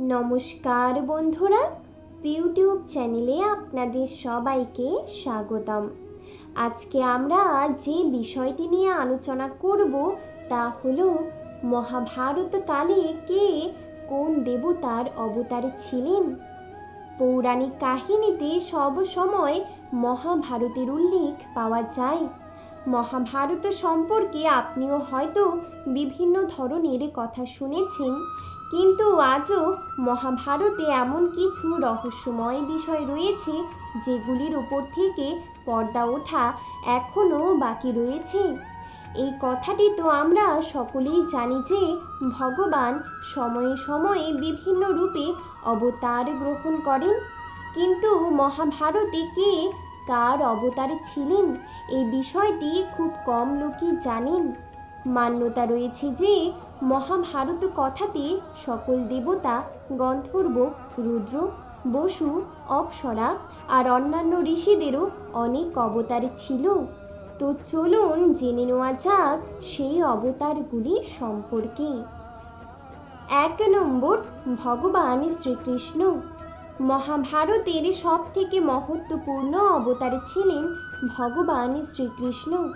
নমস্কার বন্ধুরা ইউটিউব চ্যানেলে আপনাদের সবাইকে স্বাগতম। আজকে আমরা যে বিষয়টি নিয়ে আলোচনা করব তা হলো, মহাভারত কালে কে কোন দেবতার অবতার ছিলেন? পৌরাণিক কাহিনীতে সব সময় মহাভারতের উল্লেখ পাওয়া যায়। মহাভারত সম্পর্কে আপনিও হয়তো বিভিন্ন ধরনের কথা শুনেছেন। কিন্তু আজও মহাভারতে এমন কিছু রহস্যময় বিষয় রয়েছে যেগুলির উপর থেকে পর্দা ওঠা এখনও বাকি রয়েছে। এই কথাটি তো আমরা সকলেই জানি যে ভগবান সময়ে সময়ে বিভিন্ন রূপে অবতার গ্রহণ করেন। কিন্তু মহাভারতে কে কার অবতার ছিলেন? এই বিষয়টি খুব কম লোকই জানেন। মান্যতা রয়েছে যে, মহাভারত কথাতে সকল দেবতা, গন্ধর্ব, রুদ্র, বসু, অপ্সরা আর অন্যান্য ঋষিদেরও অনেক অবতার ছিল। তো চলুন জেনে নেওয়া যাক সেই অবতারগুলি সম্পর্কে। এক নম্বর, ভগবান শ্রীকৃষ্ণ। মহাভারতের সব থেকে মহত্বপূর্ণ অবতার ছিলেন ভগবান শ্রীকৃষ্ণ।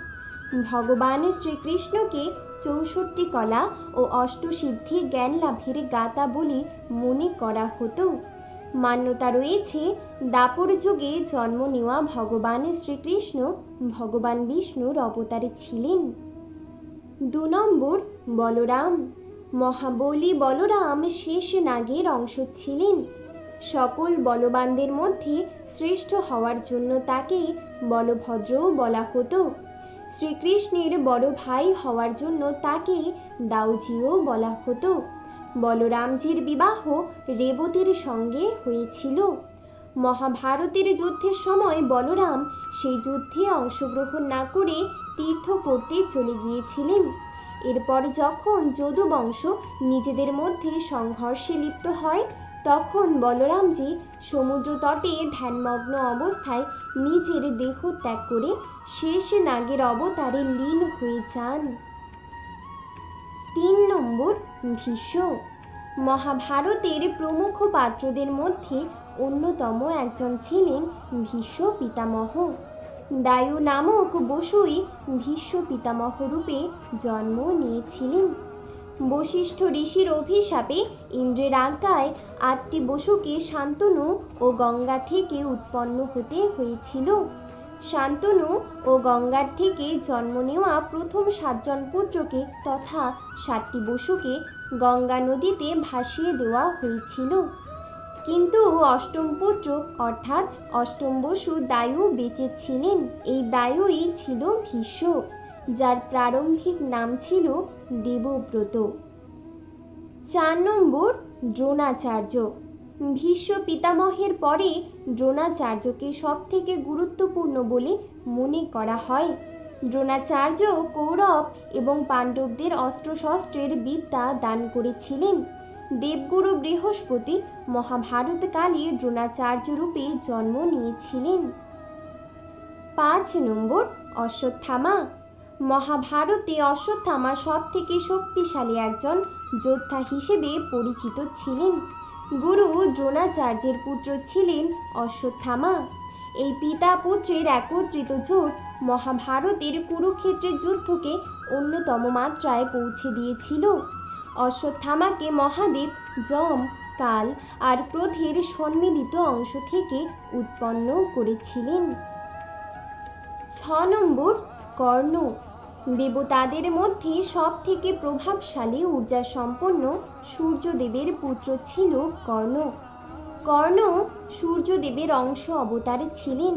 ভগবান শ্রীকৃষ্ণকে চৌষট্টি কলা ও অষ্টসিদ্ধি জ্ঞান লাভের গাতা বলে মনে করা হতো। মান্যতা রয়েছে, দাপর যুগে জন্ম নেওয়া ভগবান শ্রীকৃষ্ণ, ভগবান বিষ্ণুর অবতারে ছিলেন। দু নম্বর, বলরাম। মহাবলী বলরাম শেষ নাগের অংশ ছিলেন। সকল বলবানদের মধ্যে শ্রেষ্ঠ হওয়ার জন্য তাকে বলভদ্রও বলা হতো। শ্রীকৃষ্ণের বড় ভাই হওয়ার জন্য তাকে দাউজিও বলা হতো। বলরামজির বিবাহ রেবতীর সঙ্গে হয়েছিল। মহাভারতের যুদ্ধের সময় বলরাম সেই যুদ্ধে অংশগ্রহণ না করে তীর্থ করতে চলে গিয়েছিলেন। এরপর যখন যদুবংশ নিজেদের মধ্যে সংঘর্ষে লিপ্ত হয় তখন বলরামজি সমুদ্র তটে ধ্যানমগ্ন অবস্থায় নিজের দেহ ত্যাগ করে শেষ নাগের অবতারে লীন হয়ে যান। তিন নম্বর ভীষ্ম। মহাভারতের প্রমুখ পাত্রদের মধ্যে অন্যতম একজন ছিলেন ভীষ্ম পিতামহ। দায়ু নামক বসুই ভীষ্ম পিতামহ রূপে জন্ম নিয়েছিলেন। বশিষ্ঠ ঋষির অভিশাপে ইন্দ্রের আজ্ঞায় আটটি বসুকে শান্তনু ও গঙ্গা থেকে উৎপন্ন হতে হয়েছিল। শান্তনু ও গঙ্গার থেকে জন্ম নেওয়া প্রথম সাতজন পুত্রকে তথা সাতটি বসুকে গঙ্গা নদীতে ভাসিয়ে দেওয়া হয়েছিল। কিন্তু অষ্টম পুত্র অর্থাৎ অষ্টম বসু দায়ু বেঁচে ছিলেন। এই দায়ুই ছিল ভীষ্ম। যার প্রারম্ভিক নাম ছিল দেবব্রত চার নম্বর দ্রোণাচার্য। ভীষ্ম পিতামহের পরে দ্রোণাচার্যকে সব থেকে গুরুত্বপূর্ণ বলে মনে করা হয়। দ্রোণাচার্য কৌরব এবং পাণ্ডবদের অস্ত্রশস্ত্রের বিদ্যা দান করেছিলেন। দেবগুরু বৃহস্পতি মহাভারতকালে দ্রোণাচার্য রূপে জন্ম নিয়েছিলেন। পাঁচ নম্বর অশ্বত্থামা। মহাভারতে অশ্বত্থামা সব থেকে শক্তিশালী একজন যোদ্ধা হিসেবে পরিচিত ছিলেন। গুরু দ্রোণাচার্যের পুত্র ছিলেন অশ্বত্থামা। এই পিতা পুত্রের একত্রিত জোট মহাভারতের কুরুক্ষেত্রের যুদ্ধকে অন্যতম মাত্রায় পৌঁছে দিয়েছিল। অশ্বত্থামাকে মহাদেব যম, কাল আর ক্রোধের সম্মিলিত অংশ থেকে উৎপন্ন করেছিলেন। ছ নম্বর কর্ণ দেবতাদের মধ্যে সব থেকে প্রভাবশালী ঊর্জা সম্পন্ন সূর্যদেবের পুত্র ছিল কর্ণ। কর্ণ সূর্যদেবের অংশ অবতারে ছিলেন।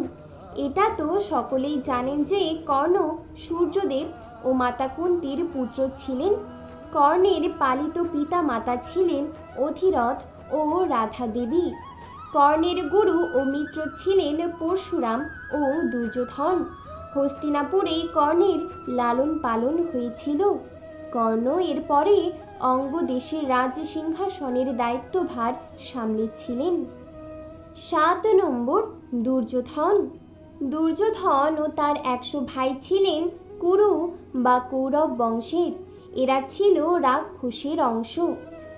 এটা তো সকলেই জানেন যে কর্ণ সূর্যদেব ও মাতা কুন্তির পুত্র ছিলেন। কর্ণের পালিত পিতা মাতা ছিলেন অধিরথ ও রাধা দেবী কর্ণের গুরু ও মিত্র ছিলেন পরশুরাম ও দুর্যোধন। হস্তিনাপুরে কর্ণের লালন পালন হয়েছিল। কর্ণ এরপরে অঙ্গ দেশের রাজ সিংহাসনের দায়িত্বভার সামলেছিলেন। সাত নম্বর দুর্যোধন। দুর্যোধন ও তার একশো ভাই ছিলেন কুরু বা কৌরব বংশের। এরা ছিল রাক্ষসের অংশ।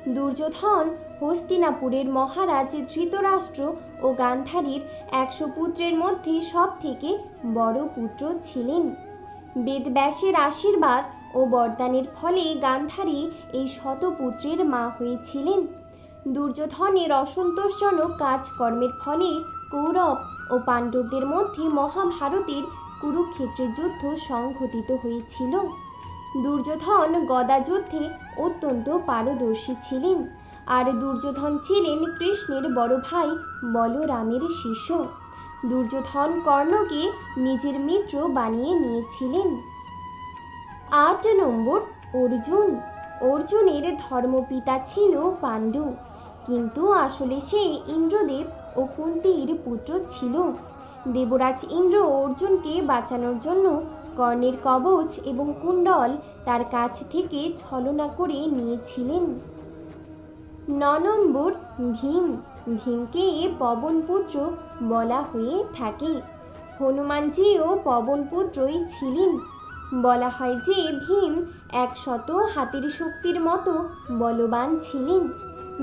দুর্যোধন হস্তিনাপুরের মহারাজ ধৃতরাষ্ট্র ও গান্ধারীর একশো পুত্রের মধ্যে সব থেকে বড় পুত্র ছিলেন। বেদব্যাসের আশীর্বাদ ও বরদানের ফলে গান্ধারী এই শতপুত্রের মা হয়েছিলেন। দুর্যোধনের অসন্তোষজনক কাজকর্মের ফলে কৌরব ও পাণ্ডবদের মধ্যে মহাভারতের কুরুক্ষেত্রের যুদ্ধ সংঘটিত হয়েছিল। দুর্যোধন গদা যুদ্ধে অত্যন্ত পারদর্শী ছিলেন। আর দুর্যোধন ছিলেন কৃষ্ণের বড় ভাই বলরামের শিষ্য। দুর্যোধন কর্ণকে নিজের মিত্র বানিয়ে নিয়েছিলেন। আট নম্বর অর্জুন। অর্জুনের ধর্মপিতা ছিল পাণ্ডু, কিন্তু আসলে সে ইন্দ্রদেব ও কুন্তির পুত্র ছিল। দেবরাজ ইন্দ্র অর্জুনকে বাঁচানোর জন্য কর্ণের কবচ এবং কুণ্ডল তার কাছ থেকে ছলনা করে নিয়েছিলেন। ন নম্বর ভীম। ভীমকে পবনপুত্র বলা হয়ে থাকে। হনুমানজিও পবনপুত্রই ছিলেন। বলা হয় যে ভীম একশত হাতির শক্তির মতো বলবান ছিলেন।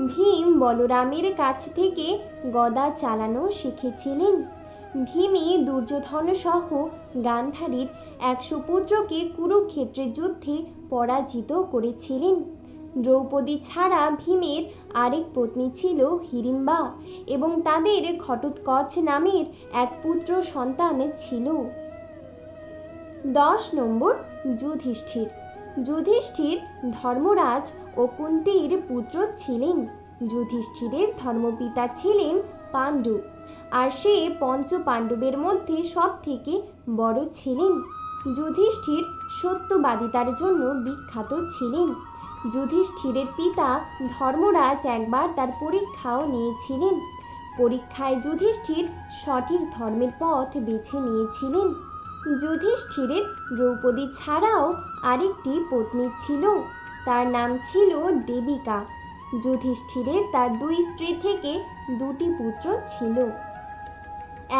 ভীম বলরামের কাছ থেকে গদা চালানো শিখেছিলেন। ভীমই দুর্যোধন সহ গান্ধারীর একশো পুত্রকে কুরুক্ষেত্রের যুদ্ধে পরাজিত করেছিলেন। দ্রৌপদী ছাড়া ভীমের আরেক পত্নী ছিল হিড়িম্বা এবং তাদের ঘটোৎকচ নামের এক পুত্র সন্তান ছিল। দশ নম্বর যুধিষ্ঠির। যুধিষ্ঠির ধর্মরাজ ও কুন্তির পুত্র ছিলেন। যুধিষ্ঠিরের ধর্মপিতা ছিলেন পাণ্ডু আর সে পঞ্চ পাণ্ডবের মধ্যে সব থেকে বড় ছিলেন। যুধিষ্ঠির সত্যবাদিতার জন্য বিখ্যাত ছিলেন। যুধিষ্ঠিরের পিতা ধর্মরাজ একবার তার পরীক্ষাও নিয়েছিলেন। পরীক্ষায় যুধিষ্ঠির সঠিক ধর্মের পথ বেছে নিয়েছিলেন। যুধিষ্ঠিরের দ্রৌপদী ছাড়াও আরেকটি পত্নী ছিল, তার নাম ছিল দেবিকা। যুধিষ্ঠিরের তার দুই স্ত্রী থেকে দুটি পুত্র ছিল।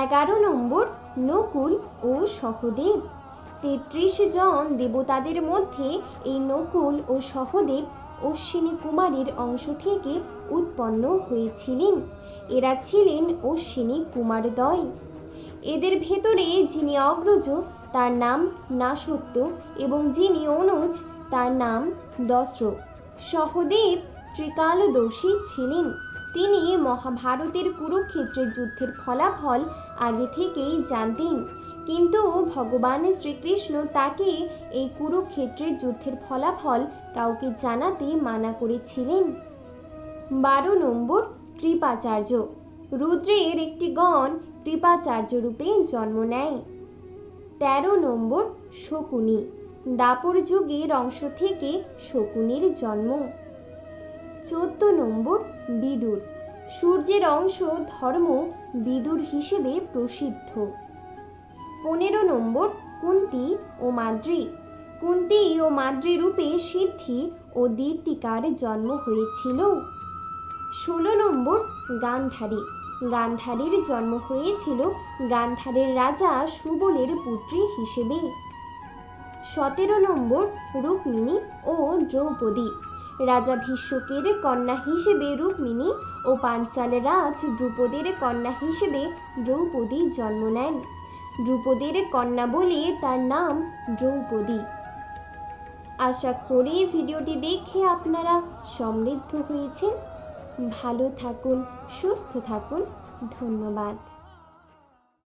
এগারো নম্বর নকুল ও সহদেব। তেত্রিশ জন দেবতাদের মধ্যে এই নকুল ও সহদেব অশ্বিনী কুমারীর অংশ থেকে উৎপন্ন হয়েছিলেন। এরা ছিলেন অশ্বিনী কুমারদ্বয় এদের ভেতরে যিনি অগ্রজ, তার নাম নাসত্য এবং যিনি অনুজ, তার নাম দস্র। সহদেব ত্রিকালদর্শী ছিলেন। তিনি মহাভারতের কুরুক্ষেত্রের যুদ্ধের ফলাফল আগে থেকেই জানতেন। কিন্তু ভগবান শ্রীকৃষ্ণ তাকে এই কুরুক্ষেত্রের যুদ্ধের ফলাফল কাউকে জানাতে মানা করেছিলেন। বারো নম্বর কৃপাচার্য। রুদ্রের একটি গণ কৃপাচার্য রূপে জন্ম নেয়। তেরো নম্বর শকুনি। দাপর যুগের অংশ থেকে শকুনির জন্ম। চোদ্দ নম্বর বিদুর। সূর্যের অংশ ধর্ম বিদুর হিসেবে প্রসিদ্ধ। পনেরো নম্বর, কুন্তি ও মাদ্রি। কুন্তি ও মাদ্রি রূপে সিদ্ধি ও দীর্তিকার জন্ম হয়েছিল। ষোলো নম্বর, গান্ধারী। গান্ধারীর জন্ম হয়েছিল গান্ধারের রাজা সুবলের পুত্রী হিসেবে। সতেরো নম্বর, রুক্মিণী ও দ্রৌপদী। রাজা ভীষ্মকের কন্যা হিসেবে রুক্মিণী ও পাঞ্চাল রাজ দ্রুপদের কন্যা হিসেবে দ্রৌপদী জন্ম নেন। দ্রুপদের কন্যা বলি তার নাম দ্রৌপদী। আশা করি ভিডিওটি দেখে আপনারা সমৃদ্ধ হয়েছেন। ভালো থাকুন, সুস্থ থাকুন। ধন্যবাদ।